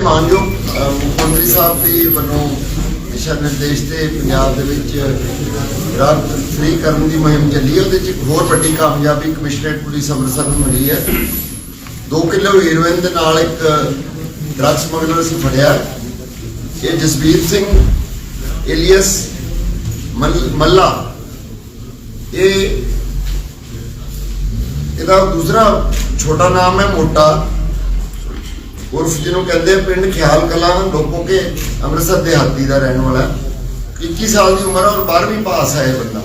ਮਾਨਯੋਗ ਮੁੱਖ ਮੰਤਰੀ ਸਾਹਿਬ ਦੇ ਵੱਲੋਂ ਦਿਸ਼ਾ ਨਿਰਦੇਸ਼ ਤੇ ਪੰਜਾਬ ਦੇ ਵਿੱਚ ਡਰੱਗ ਫ੍ਰੀ ਕਰਨ ਦੀ ਮੁਹਿੰਮ ਚੱਲੀ ਹੈ, ਉਹਦੇ ਚ ਇੱਕ ਹੋਰ ਵੱਡੀ ਕਾਮਯਾਬੀ ਕਮਿਸ਼ਨਰੇਟ ਪੁਲਿਸ ਅੰਮ੍ਰਿਤਸਰ ਨੂੰ ਮਿਲੀ ਹੈ। 2 ਕਿਲੋ ਹੀਰੋਇਨ ਦੇ ਨਾਲ ਇੱਕ ਡਰੱਗ ਸਮਗਲਰ ਸੀ, ਫੜਿਆ ਇਹ ਜਸਬੀਰ ਸਿੰਘ ਇਲੀਅਸ ਮੱਲ- ਮੱਲਾ। ਇਹ, ਇਹਦਾ ਦੂਸਰਾ ਛੋਟਾ ਨਾਮ ਹੈ ਮੋਟਾ। ਉਰਫ ਜਿਹਨੂੰ ਕਹਿੰਦੇ ਪਿੰਡ ਖਿਆਲ ਕਲਾਂ, ਲੋਕੋ ਕੇ ਅੰਮ੍ਰਿਤਸਰ ਦਿਹਾਤੀ ਦਾ ਰਹਿਣ ਵਾਲਾ। 21 ਸਾਲ ਦੀ ਉਮਰ ਹੈ ਔਰ 12ਵੀਂ ਪਾਸ ਹੈ ਇਹ ਬੰਦਾ।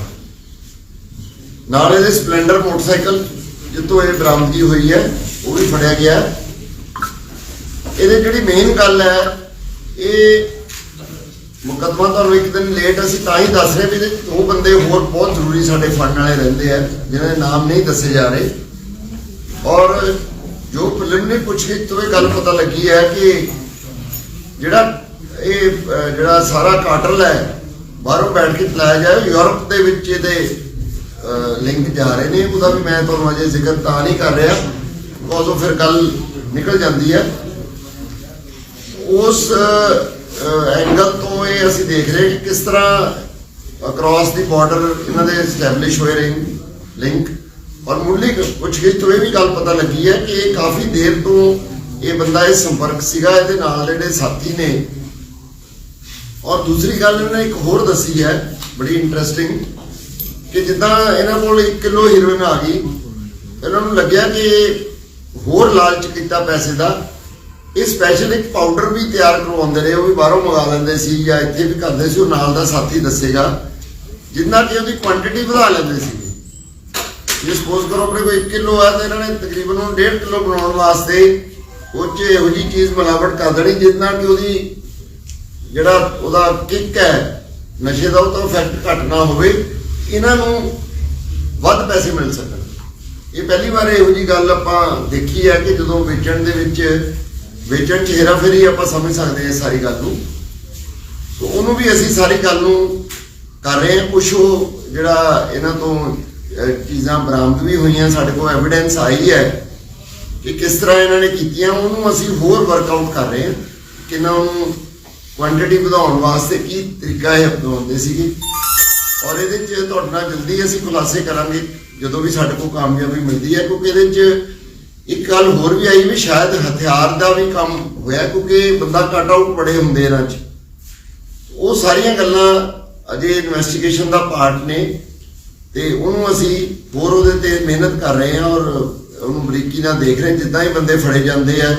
ਨਾਲ ਇਹਦੇ ਸਪਲੈਂਡਰ ਮੋਟਰਸਾਈਕਲ ਜਿੱਤੋਂ ਇਹ ਬਰਾਮਦਗੀ ਹੋਈ ਹੈ, ਉਹ ਵੀ ਫੜਿਆ ਗਿਆ। ਇਹਦੇ ਜਿਹੜੀ ਮੇਨ ਗੱਲ ਹੈ, ਇਹ ਮੁਕੱਦਮਾ ਤੁਹਾਨੂੰ ਇੱਕ ਦਿਨ ਲੇਟ ਅਸੀਂ ਤਾਂ ਹੀ ਦੱਸ ਰਹੇ ਵੀ ਇਹਦੇ 'ਚ ਬੰਦੇ ਹੋਰ ਬਹੁਤ ਜ਼ਰੂਰੀ ਸਾਡੇ ਫੜਨ ਵਾਲੇ ਰਹਿੰਦੇ ਆ, ਜਿਹਨਾਂ ਦੇ ਨਾਮ ਨਹੀਂ ਦੱਸੇ ਜਾ ਰਹੇ। ਔਰ ਜੋ ਪ੍ਰੀਲਿਮਿਨਰੀ ਪੁੱਛਗਿੱਛ ਤੋਂ ਇਹ ਗੱਲ ਪਤਾ ਲੱਗੀ ਹੈ ਕਿ ਜਿਹੜਾ ਇਹ ਜਿਹੜਾ ਸਾਰਾ ਕਾਟਲ ਹੈ, ਬਾਹਰੋਂ ਬੈਠ ਕੇ ਚਲਾਇਆ ਜਾਏ ਯੂਰਪ ਦੇ ਵਿੱਚ ਇਹਦੇ ਲਿੰਕ ਜਾ ਰਹੇ ਨੇ। ਉਹਦਾ ਵੀ ਮੈਂ ਤੁਹਾਨੂੰ ਅਜੇ ਜ਼ਿਕਰ ਤਾਂ ਨਹੀਂ ਕਰ ਰਿਹਾ, ਬਿਕੋਜ਼ ਉਹ ਫਿਰ ਗੱਲ ਨਿਕਲ ਜਾਂਦੀ ਹੈ। ਉਸ ਐਂਗਲ ਤੋਂ ਇਹ ਅਸੀਂ ਦੇਖ ਰਹੇ ਕਿ ਕਿਸ ਤਰ੍ਹਾਂ ਅਕ੍ਰੋਸ ਦੀ ਬਾਰਡਰ ਇਹਨਾਂ ਦੇ ਐਸਟੈਬਲਿਸ਼ ਹੋਏ ਰਹੇ ਲਿੰਕ ਔਰ ਮੁੱਢਲੀ ਪੁੱਛਗਿੱਛ ਤੋਂ ਇਹ ਵੀ ਗੱਲ ਪਤਾ ਲੱਗੀ ਹੈ ਕਿ ਇਹ ਕਾਫੀ ਦੇਰ ਤੋਂ ਇਹ ਬੰਦਾ ਇਹ ਸੰਪਰਕ ਸੀਗਾ, ਇਹਦੇ ਨਾਲ ਜਿਹੜੇ ਸਾਥੀ ਨੇ। ਔਰ ਦੂਸਰੀ ਗੱਲ ਇਹਨਾਂ ਨੇ ਇੱਕ ਹੋਰ ਦੱਸੀ ਹੈ, ਬੜੀ ਇੰਟਰਸਟਿੰਗ ਕਿ ਜਿੱਦਾਂ ਇਹਨਾਂ ਕੋਲ 1 ਕਿਲੋ ਹੀਰੋਇਨ ਆ ਗਈ, ਇਹਨਾਂ ਨੂੰ ਲੱਗਿਆ ਕਿ ਹੋਰ ਲਾਲਚ ਕੀਤਾ ਪੈਸੇ ਦਾ। ਇਹ ਸਪੈਸ਼ਲ ਇੱਕ ਪਾਊਡਰ ਵੀ ਤਿਆਰ ਕਰਵਾਉਂਦੇ ਰਹੇ, ਉਹ ਵੀ ਬਾਹਰੋਂ ਮੰਗਾ ਲੈਂਦੇ ਸੀ ਜਾਂ ਇੱਥੇ ਵੀ ਕਰਦੇ ਸੀ, ਉਹ ਨਾਲ ਦਾ ਸਾਥੀ ਦੱਸੇਗਾ, ਜਿੰਨਾ ਕਿ ਉਹਦੀ ਕੁਆਂਟੀਟੀ ਵਧਾ ਲੈਂਦੇ ਸੀ। ਜੇ ਸਪੋਜ਼ ਕਰੋ ਆਪਣੇ ਕੋਲ 1 ਕਿਲੋ ਆ, ਤਾਂ ਇਹਨਾਂ ਨੇ ਤਕਰੀਬਨ ਉਹਨੂੰ 1.5 ਕਿਲੋ ਬਣਾਉਣ ਵਾਸਤੇ ਉਹ 'ਚ ਇਹੋ ਜਿਹੀ ਚੀਜ਼ ਮਿਲਾਵਟ ਕਰ ਦੇਣੀ, ਜਿੰਨਾ ਕਿ ਉਹਦੀ ਜਿਹੜਾ ਉਹਦਾ ਕਿੱਕ ਹੈ, ਨਸ਼ੇ ਦਾ ਉਹ ਤਾਂ ਇਫੈਕਟ ਘੱਟ ਨਾ ਹੋਵੇ, ਇਹਨਾਂ ਨੂੰ ਵੱਧ ਪੈਸੇ ਮਿਲ ਸਕਣ। ਇਹ ਪਹਿਲੀ ਵਾਰ ਇਹੋ ਜੀ ਗੱਲ ਆਪਾਂ ਦੇਖੀ ਹੈ ਕਿ ਜਦੋਂ ਵੇਚਣ ਦੇ ਵਿੱਚ, ਵੇਚਣ ਚ ਹੇਰਾਫੇਰੀ ਆਪਾਂ ਸਮਝ ਸਕਦੇ ਹਾਂ ਸਾਰੀ ਗੱਲ ਨੂੰ। ਸੋ ਉਹਨੂੰ ਵੀ ਅਸੀਂ ਸਾਰੀ ਗੱਲ ਨੂੰ ਕਰ ਰਹੇ ਹਾਂ, ਕੁਛ ਉਹ ਜਿਹੜਾ ਇਹਨਾਂ ਤੋਂ ਚੀਜ਼ਾਂ ਬਰਾਮਦ ਵੀ ਹੋਈਆਂ, ਸਾਡੇ ਕੋਲ ਐਵੀਡੈਂਸ ਆਈ ਹੈ ਕਿ ਕਿਸ ਤਰ੍ਹਾਂ ਇਹਨਾਂ ਨੇ ਕੀਤੀਆਂ, ਉਹਨੂੰ ਅਸੀਂ ਹੋਰ ਵਰਕਆਊਟ ਕਰ ਰਹੇ ਹਾਂ ਕਿ ਇਹਨਾਂ ਨੂੰ ਕੁਆਂਟੀਟੀ ਵਧਾਉਣ ਵਾਸਤੇ ਕੀ ਤਰੀਕਾ ਇਹ ਅਪਣਾਉਂਦੇ ਸੀਗੇ। ਔਰ ਇਹਦੇ 'ਚ ਤੁਹਾਡੇ ਨਾਲ ਜਲਦੀ ਅਸੀਂ ਖੁਲਾਸੇ ਕਰਾਂਗੇ, ਜਦੋਂ ਵੀ ਸਾਡੇ ਕੋਲ ਕਾਮਯਾਬੀ ਮਿਲਦੀ ਹੈ, ਕਿਉਂਕਿ ਇਹਦੇ 'ਚ ਇੱਕ ਗੱਲ ਹੋਰ ਵੀ ਆਈ ਵੀ ਸ਼ਾਇਦ ਹਥਿਆਰ ਦਾ ਵੀ ਕੰਮ ਹੋਇਆ, ਕਿਉਂਕਿ ਬੰਦਾ ਕੱਟ ਆਊਟ ਬੜੇ ਹੁੰਦੇ ਇਹਨਾਂ 'ਚ। ਉਹ ਸਾਰੀਆਂ ਗੱਲਾਂ ਅਜੇ ਇਨਵੈਸਟੀਗੇਸ਼ਨ ਦਾ ਪਾਰਟ ਨੇ। ਤੇ ਉਹਨੂੰ ਅਸੀਂ ਹੋਰ ਉਹਦੇ ਤੇ ਮਿਹਨਤ ਕਰ ਰਹੇ ਹਾਂ ਔਰ ਉਹਨੂੰ ਬਰੀਕੀ ਨਾਲ ਦੇਖ ਰਹੇ ਜਿੱਦਾਂ ਹੀ ਬੰਦੇ ਫੜੇ ਜਾਂਦੇ ਆ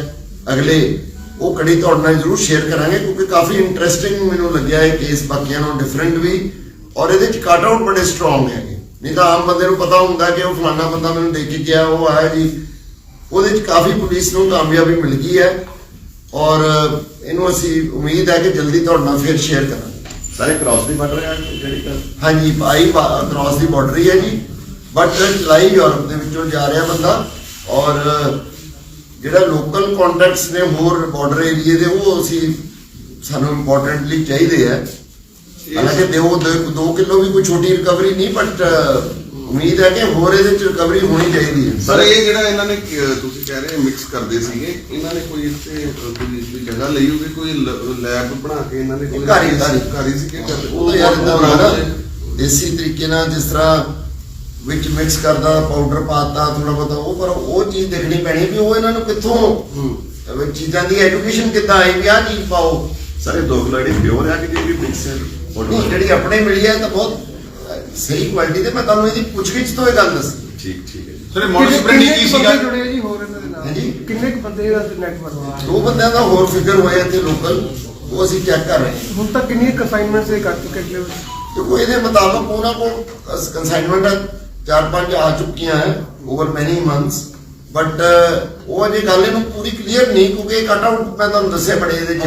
ਅਗਲੇ, ਉਹ ਕੜੀ ਤੁਹਾਡੇ ਨਾਲ ਜ਼ਰੂਰ ਸ਼ੇਅਰ ਕਰਾਂਗੇ ਕਿਉਂਕਿ ਕਾਫੀ ਇੰਟਰਸਟਿੰਗ ਮੈਨੂੰ ਲੱਗਿਆ ਇਹ ਕੇਸ ਬਾਕੀਆਂ ਨਾਲੋਂ ਡਿਫਰੈਂਟ ਵੀ ਔਰ ਇਹਦੇ ਚ ਕੱਟ ਆਊਟ ਬੜੇ ਸਟਰੋਂਗ ਹੈਗੇ। ਨਹੀਂ ਤਾਂ ਆਮ ਬੰਦੇ ਨੂੰ ਪਤਾ ਹੁੰਦਾ ਕਿ ਉਹ ਫਲਾਣਾ ਬੰਦਾ ਮੈਨੂੰ ਦੇਖ ਕੇ ਗਿਆ, ਉਹ ਆਇਆ ਜੀ। ਉਹਦੇ ਚ ਕਾਫੀ ਪੁਲਿਸ ਨੂੰ ਕਾਮਯਾਬੀ ਮਿਲ ਗਈ ਹੈ ਔਰ ਇਹਨੂੰ ਅਸੀਂ ਉਮੀਦ ਹੈ ਕਿ ਜਲਦੀ ਤੁਹਾਡੇ ਨਾਲ ਫਿਰ ਸ਼ੇਅਰ ਕਰਾਂਗੇ। ਸਾਰੇ ਕ੍ਰਾਸ ਦੀ ਬਣ ਰਿਹਾ ਜਿਹੜੀ ਹਾਂਜੀ ਭਾਈ ਕ੍ਰਾਸ ਦੀ ਬਾਰਡਰ ਹੀ ਹੈ ਜੀ। ਬਟ ਚਲਾਈ ਯੂਰਪ ਦੇ ਵਿੱਚੋਂ ਜਾ ਰਿਹਾ ਬੰਦਾ ਔਰ ਜਿਹੜਾ ਲੋਕਲ ਕੰਟੈਕਟਸ ਨੇ ਹੋਰ ਬਾਰਡਰ ਏਰੀਏ ਦੇ ਉਹ ਅਸੀਂ ਸਾਨੂੰ ਇੰਪੋਰਟੈਂਟਲੀ ਚਾਹੀਦੇ ਆ। ਹਾਲਾਂਕਿ ਦਿਓ 2 ਕਿਲੋ ਵੀ ਕੋਈ ਛੋਟੀ ਰਿਕਵਰੀ ਨਹੀਂ ਬਟ ਉਮੀਦ ਹੈ ਕਿ ਹੋਰ ਇਹਦੇ ਚ ਰਿਕਵਰੀ ਹੋਣੀ ਚਾਹੀਦੀ ਹੈ। ਸਰ ਇਹ ਜਿਹੜਾ ਇਹਨਾਂ ਨੇ ਕ- ਤੁਸੀਂ ਕਹਿ ਰਹੇ ਮਿਕਸ ਕਰਦੇ ਸੀਗੇ ਇਹਨਾਂ ਨੇ ਕੋਈ ਇੱਥੇ ਕੋਈ ਜਗ੍ਹਾ ਲਈ ਹੋਵੇ ਕੋਈ ਲੈਬ ਬਣਾ ਕੇ ਇਹਨਾਂ ਨੇ ਕੋਈ ਘਰ ਹੀ- ਘਰ ਹੀ। ਘਰ? ਉਹ ਤਾਂ ਯਾਰ ਇਦਾਂ ਹੁੰਦਾ ਨਾ ਦੇਸੀ ਤਰੀਕੇ ਨਾਲ ਜਿਸ ਤਰ੍ਹਾਂ ਵਿੱਚ ਮਿਕਸ ਕਰਦਾ ਪਾਊਡਰ ਪਾਤਾ ਥੋੜਾ ਬਹੁਤਾ ਉਹ ਪਰ ਉਹ ਚੀਜ਼ ਦੇਖਣੀ ਪੈਣੀ ਵੀ ਉਹ ਇਹਨਾਂ ਨੂੰ ਕਿੱਥੋਂ ਅਹ ਚੀਜ਼ਾਂ ਦੀ ਐਜੂਕੇਸ਼ਨ ਕਿੱਦਾਂ ਆਈ ਵੀ ਆਹ ਚੀਜ਼ ਪਾਓ। ਸਾਰੇ ਦੋ ਖਿਲਾੜੀ ਪਿਓਰ ਆ ਕਿ ਜਿਹੜੀ ਮਿਕਸ ਹੈ? ਨਹੀਂ ਜਿਹੜੀ ਆਪਣੇ ਮਿਲੀ ਹੈ ਤਾਂ ਬਹੁਤ ਸਹੀ ਕੁਆਲਿਟੀ ਤੇ ਮੈਂ ਤੁਹਾਨੂੰ ਇਹਦੀ ਪੁੱਛਗਿੱਛ ਤੋਂ ਇਹ ਗੱਲ ਦੱਸੀ। ਠੀਕ ਠੀਕ ਹੈ ਜੀ। ਸਰ ਮੋਡਸ ਕੀ ਸੀਗਾ? ਜੁੜੇ ਆ ਜੀ ਹੋਰ ਇਹਨਾਂ ਦੇ ਨਾਲ? ਹਾਂਜੀ। ਕਿੰਨੇ ਕੁ ਬੰਦੇ ਦਾ ਨੈਟਵਰਕ ਦੋ ਬੰਦਿਆਂ ਦਾ ਹੋਰ ਫਿਗਰ ਹੋਇਆ ਇੱਥੇ ਲੋਕਲ ਉਹ ਅਸੀਂ ਚੈੱਕ ਕਰ ਰਹੇ ਹਾਂ। ਹੁਣ ਤੱਕ ਕਿੰਨੀ ਕਨਸਾਈਨਮੈਂਟਸ ਇਹ ਕਰ ਚੁੱਕੇ ਨੇ ਦੇਖੋ ਇਹਦੇ ਮੁਤਾਬਕ ਉਹਨਾਂ ਕੋਲ ਕੰਸਾਈਨਮੈਂਟ ਚਾਰ ਪੰਜ ਆ ਚੁੱਕੀਆਂ ਹੈ ਓਵਰ ਮੈਨੀ ਮੰਥਸ ਬਟ ਉਹ ਅਜੇ ਗੱਲ ਇਹਨੂੰ ਪੂਰੀ ਕਲੀਅਰ ਨਹੀਂ ਕਿਉਂਕਿ ਕਟ ਆਊਟ ਮੈਂ ਤੁਹਾਨੂੰ ਦੱਸਿਆ ਬੜੇ ਇਹਦੇ ਚ।